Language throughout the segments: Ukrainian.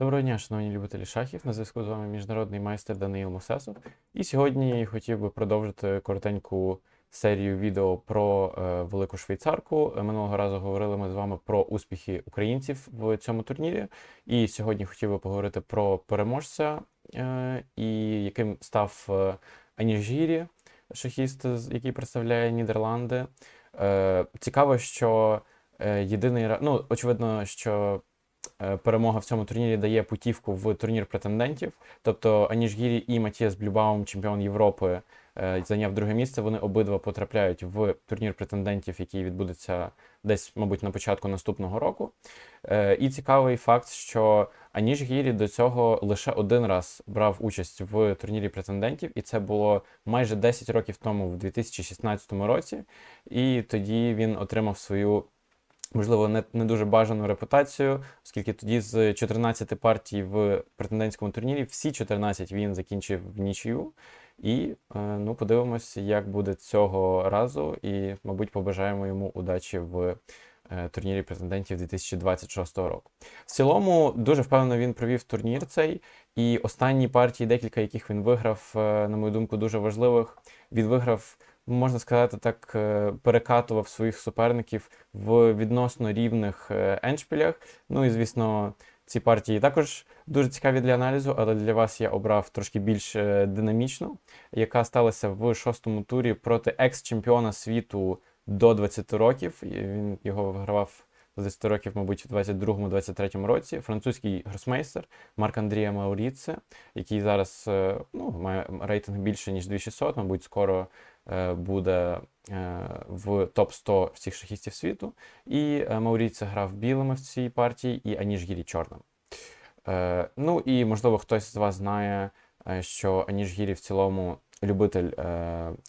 Доброго дня, шановні любителі шахів. На зв'язку з вами міжнародний майстер Даниїл Мусесов. І сьогодні хотів би продовжити коротеньку серію відео про е, велику швейцарку. Е, Минулого разу говорили ми з вами про успіхи українців в цьому турнірі. І сьогодні хотів би поговорити про переможця, е, і яким став е, Аніш шахіст, який представляє Нідерланди. Е, цікаво, що е, єдиний ну, очевидно, що перемога в цьому турнірі дає путівку в турнір претендентів. Тобто Аніш Гірі і Матіас Блюбаум, чемпіон Європи, е, зайняв друге місце. Вони обидва потрапляють в турнір претендентів, який відбудеться десь, мабуть, на початку наступного року. Е, І цікавий факт, що Аніш Гірі до цього лише один раз брав участь в турнірі претендентів, і це було майже 10 років тому, в 2016 році. І тоді він отримав свою можливо, не, не дуже бажану репутацію, оскільки тоді з 14 партій в претендентському турнірі всі 14 він закінчив в нічию. І е, ну, подивимось, як буде цього разу, і, мабуть, побажаємо йому удачі в е, турнірі претендентів 2026 року. В цілому, дуже впевнено він провів турнір цей, і останні партії, декілька яких він виграв, е, на мою думку, дуже важливих. Він виграв, можна сказати, так, е, перекатував своїх суперників в відносно рівних е, еншпілях. Ну і звісно, ці партії також дуже цікаві для аналізу, але для вас я обрав трошки більш е, динамічну, яка сталася в шостому турі проти екс-чемпіона світу до 20 років. Він його вигравав з 20 років, мабуть, у 22-23 році. Французький гросмейстер Марк Андрія Мауріце, який зараз е, ну, має рейтинг більше ніж 2600, мабуть, скоро е, буде е, в топ 100 всіх шахістів світу. І Мауріце грав білими в цій партії, і Аніш Гірі чорним. Ну і можливо хтось з вас знає, що Аніш Гірі в цілому любитель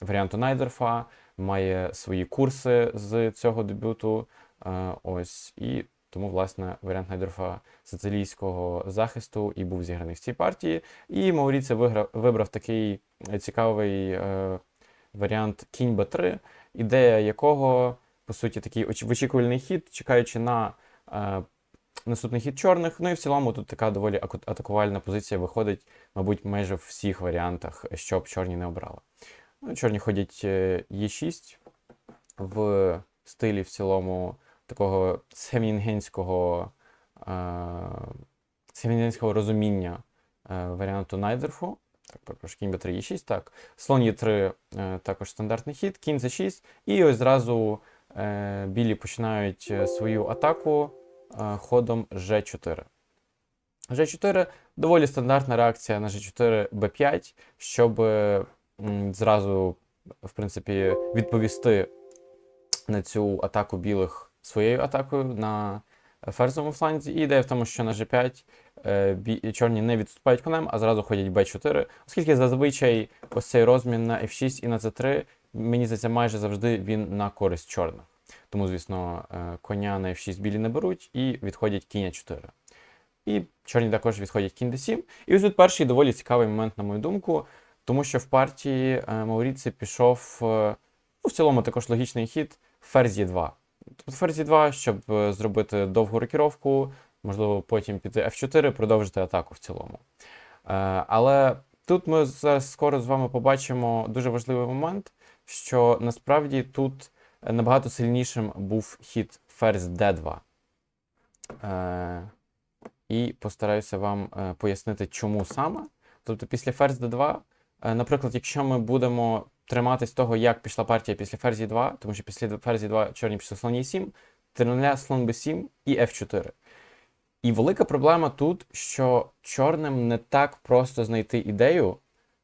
варіанту Найдерфа, має свої курси з цього дебюту. Ось і тому, власне, варіант Найдерфа сицилійського захисту і був зіграний в цій партії. І Мауріце вибрав такий е, цікавий е, варіант кінь Б3, ідея якого, по суті, такий вичікувальний хід, чекаючи на е, наступний хід чорних. Ну і в цілому тут така доволі атакувальна позиція виходить, мабуть, майже в всіх варіантах, щоб чорні не обрали. Ну, чорні ходять е, Е6 в стилі в цілому такого семінгенського, е, семінгенського розуміння е, варіанту Найдерфу. Так, перепрошую, кінь Б3 Е6, так. Слон Е3 е, також стандартний хід, кінь З6. І ось зразу е, білі починають свою атаку е, ходом G4. G4 доволі стандартна реакція на G4 B5, щоб е, зразу, в принципі, відповісти на цю атаку білих своєю атакою на ферзовому фланзі. І ідея в тому, що на G5 е, чорні не відступають конем, а зразу ходять B4, оскільки зазвичай ось цей розмін на F6 і на C3, мені здається, майже завжди він на користь чорних. Тому, звісно, е, коня на F6 білі не беруть і відходять кінь А4. І чорні також відходять кінь d7. І ось тут перший доволі цікавий момент, на мою думку, тому що в партії е, Мауріці пішов, е, ну, в цілому також логічний хід, ферзь Е2. Тобто ферзь Е2, щоб е, зробити довгу рокіровку, можливо, потім піти F4, продовжити атаку в цілому. Е, Але тут ми зараз скоро з вами побачимо дуже важливий момент, що насправді тут е, набагато сильнішим був хід ферзь D2. Е, І постараюся вам пояснити, чому саме. Тобто, після ферзь d2, е, наприклад, якщо ми будемо триматись того, як пішла партія після ферзі 2, тому що після ферзі 2 чорні пішли слон e7, 3 слон b7 і f4. І велика проблема тут, що чорним не так просто знайти ідею,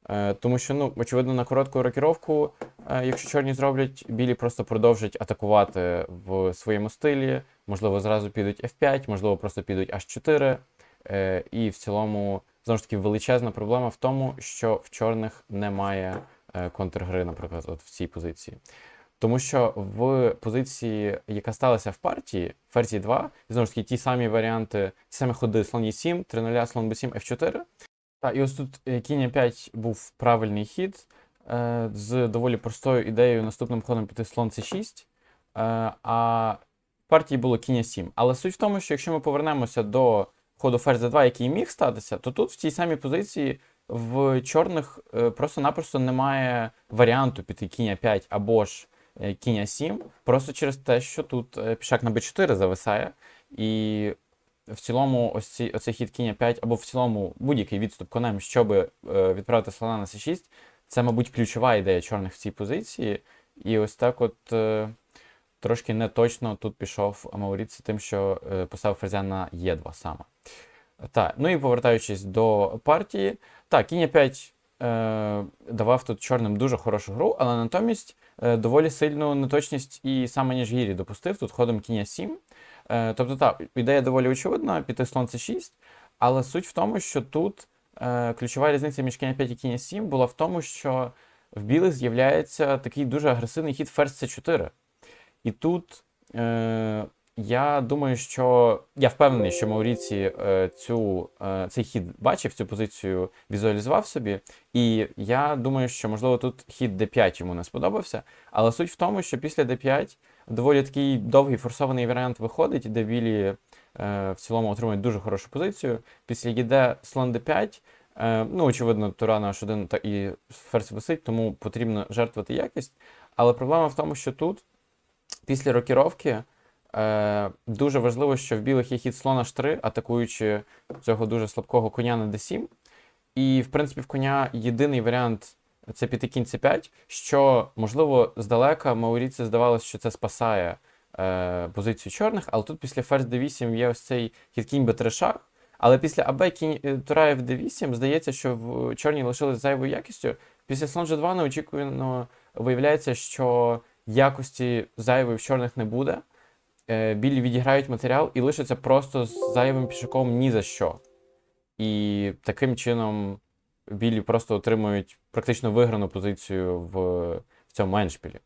е, тому що, ну, очевидно, на коротку рокіровку, е, якщо чорні зроблять, білі просто продовжать атакувати в своєму стилі, можливо, зразу підуть F5, можливо, просто підуть H4. Е, І в цілому, знову ж таки, величезна проблема в тому, що в чорних немає е, контргри, наприклад, от в цій позиції. Тому що в позиції, яка сталася в партії, ферзі 2, знову ж таки, ті самі варіанти, ті самі ходи слон Е7, 3 0 слон Б7, F4. Та, і ось тут е, кінь 5 був правильний хід е, з доволі простою ідеєю наступним ходом піти слон С6. Е, а в партії було кінь 7. Але суть в тому, що якщо ми повернемося до ходу ферзь d2, який міг статися, то тут в цій самій позиції в чорних е, просто-напросто немає варіанту піти кінь 5 або ж е, кінь 7, просто через те, що тут е, пішак на b4 зависає, і в цілому ось ці, оцей хід кінь 5 або в цілому будь-який відступ конем, щоб відправити слона на c6, це, мабуть, ключова ідея чорних в цій позиції. І ось так от трошки не точно тут пішов Мауріці тим, що поставив ферзя на Е2 саме. Так, ну і повертаючись до партії, так, кінь 5 е, давав тут чорним дуже хорошу гру, але натомість е, доволі сильну неточність і саме ніж Гірі допустив тут ходом кінь 7. Е, тобто, так, ідея доволі очевидна, піти слон c6, але суть в тому, що тут е, ключова різниця між кінь 5 і кінь 7 була в тому, що в білих з'являється такий дуже агресивний хід ферзь c4. І тут е, я думаю, що я впевнений, що Мауріці е, цю, е, цей хід бачив, цю позицію візуалізував собі. І я думаю, що можливо тут хід d5 йому не сподобався. Але суть в тому, що після d5 доволі такий довгий форсований варіант виходить, де білі е, в цілому отримують дуже хорошу позицію. Після їде слон d5. Е, ну, очевидно, тура на h1 та і ферзь висить, тому потрібно жертвувати якість. Але проблема в тому, що тут, після рокіровки, е, дуже важливо, що в білих є хід слона h3, атакуючи цього дуже слабкого коня на d7. І, в принципі, в коня єдиний варіант це піти кінь c5, що, можливо, здалека Мауріці здавалося, що це спасає е, позицію чорних, але тут після ферзь d8 є ось цей хід кінь b3 шах. Але після АБ кінь е, Тура d8 здається, що в чорній лишились зайвою якістю. Після слон G2 неочікувано виявляється, що якості зайвої в чорних не буде. Е, Білі відіграють матеріал і лишаться просто з зайвим пішаком ні за що. І таким чином білі просто отримують практично виграну позицію в, в цьому еншпілі.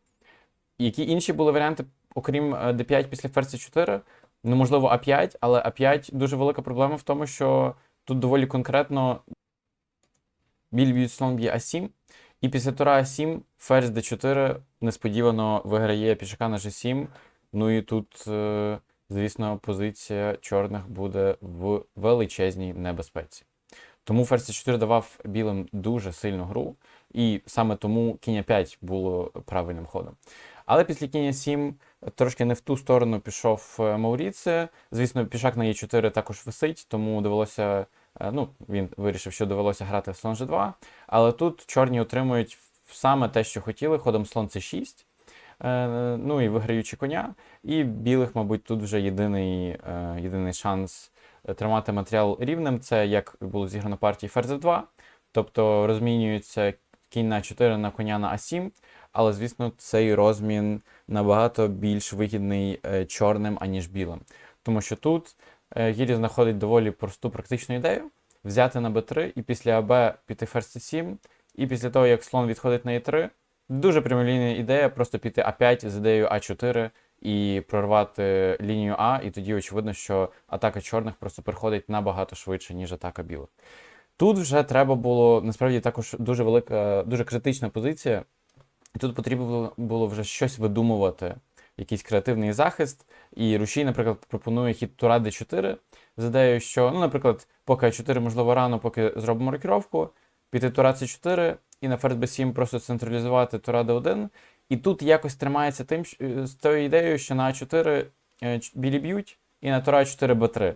Які інші були варіанти, окрім е, d5 після ферзь 4? Ну, можливо, А5, але А5 дуже велика проблема в тому, що тут доволі конкретно біль б'ють слон б'є А7, і після тура А7 ферзь d4 несподівано виграє пішака на G7. Ну і тут, е, звісно, позиція чорних буде в величезній небезпеці. Тому ферзь c4 давав білим дуже сильну гру, і саме тому кінь 5 було правильним ходом. Але після кінь 7 трошки не в ту сторону пішов е, Мауріце. Звісно, пішак на Е4 також висить, тому довелося. е, Ну, він вирішив, що довелося грати в слон G2. Але тут чорні отримують саме те, що хотіли, ходом слон C6. е, Ну і виграючи коня. І білих, мабуть, тут вже єдиний, е, єдиний шанс тримати матеріал рівним. Це як було зіграно партії ферзь 2. Тобто розмінюється кінь на 4 на коня на А7. Але, звісно, цей розмін набагато більш вигідний е, чорним, аніж білим. Тому що тут е, Гірі знаходить доволі просту практичну ідею: взяти на Б3 і після АБ піти ферзь С7, і після того, як слон відходить на Е3, дуже прямолінійна ідея просто піти А5 з ідеєю А4 і прорвати лінію А, і тоді очевидно, що атака чорних просто приходить набагато швидше, ніж атака білих. Тут вже треба було насправді також дуже велика, дуже критична позиція. І тут потрібно було- вже щось видумувати, якийсь креативний захист. І Рушій, наприклад, пропонує хід Тура d4 з ідеєю, що, ну, наприклад, поки А4, можливо, рано, поки зробимо рокіровку, піти Тура c4 і на ферзь b7 просто централізувати Тура d1. І тут якось тримається тим, е, з тою ідеєю, що на А4 е, білі б'ють, і на Тура 4 b3.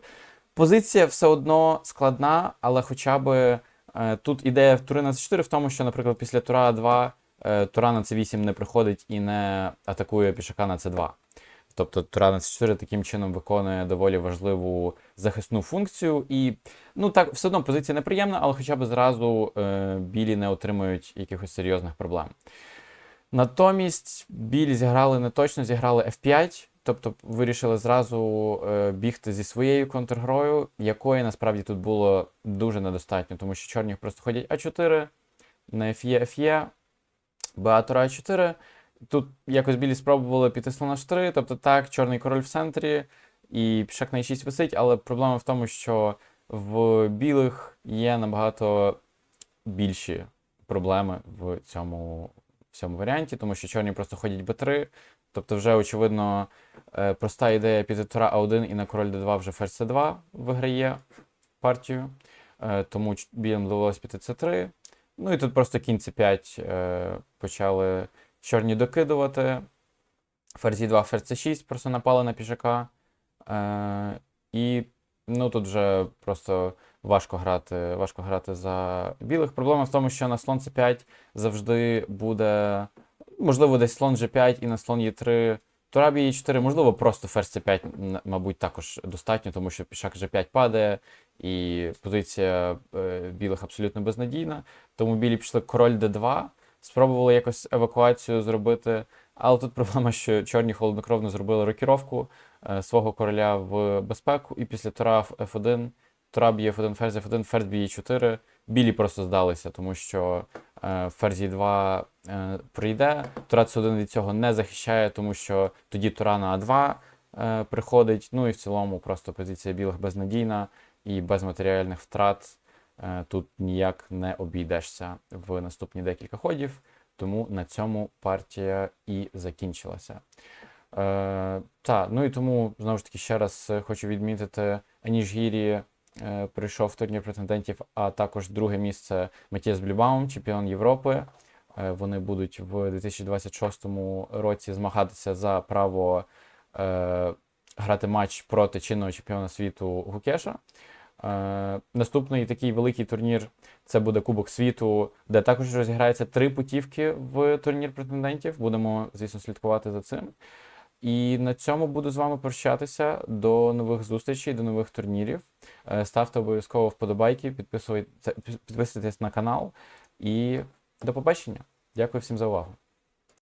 Позиція все одно складна, але хоча б е, тут ідея Тури на c4 в тому, що, наприклад, після Тура 2 е, Тура на c8 не приходить і не атакує пішака на c2. Тобто Тура на c4 таким чином виконує доволі важливу захисну функцію. І ну так, все одно позиція неприємна, але хоча б зразу е, білі не отримують якихось серйозних проблем. Натомість білі зіграли не точно, зіграли F5, тобто вирішили зразу е, бігти зі своєю контргрою, якої насправді тут було дуже недостатньо, тому що чорні просто ходять А4, на Ф'є Ф'є, Беатора А4. Тут якось білі спробували піти слона H3, тобто так, чорний король в центрі, і пішак на E6 висить, але проблема в тому, що в білих є набагато більші проблеми в цьому, в цьому варіанті, тому що чорні просто ходять Б3. Тобто, вже, очевидно, е, проста ідея піти тура А1 і на король Д2 вже ферзь С2 виграє. партію, е, тому білим довелося піти С3. Ну і тут просто кінь С5 е, почали чорні докидувати. Ферзь 2 ферзь С6 просто напали на пішака. Е, і ну, тут вже просто важко грати, важко грати за білих. Проблема в тому, що на слон С5 завжди буде, можливо, десь слон G5 і на слон Е3 Тура б'є 4 можливо, просто ферзь С5, мабуть, також достатньо, тому що пішак G5 падає, і позиція е, білих абсолютно безнадійна. Тому білі пішли король Д2, спробували якось евакуацію зробити. Але тут проблема, що чорні холоднокровно зробили рокіровку е, свого короля в безпеку, і після тура в F1, тура б'є F1, ферзь F1, ферзь б'є 4. Білі просто здалися, тому що е, ферзь 2 е, прийде. Тура С1 від цього не захищає, тому що тоді тура на А2 е, приходить. Ну і в цілому просто позиція білих безнадійна і без матеріальних втрат тут ніяк не обійдешся в наступні декілька ходів. Тому на цьому партія і закінчилася. Е, та, ну і тому знову ж таки ще раз е, хочу відмітити, Аніж Гірі е, прийшов в турнір претендентів, а також друге місце Матіас Блюбаум, чемпіон Європи. Е, вони будуть в 2026 році змагатися за право е, грати матч проти чинного чемпіона світу Гукеша. Е, наступний такий великий турнір це буде Кубок світу, де також розіграється три путівки в турнір претендентів. Будемо, звісно, слідкувати за цим. І на цьому буду з вами прощатися. До нових зустрічей, до нових турнірів. Е, Ставте обов'язково вподобайки, підписуйте- підписуйтесь на канал і до побачення. Дякую всім за увагу.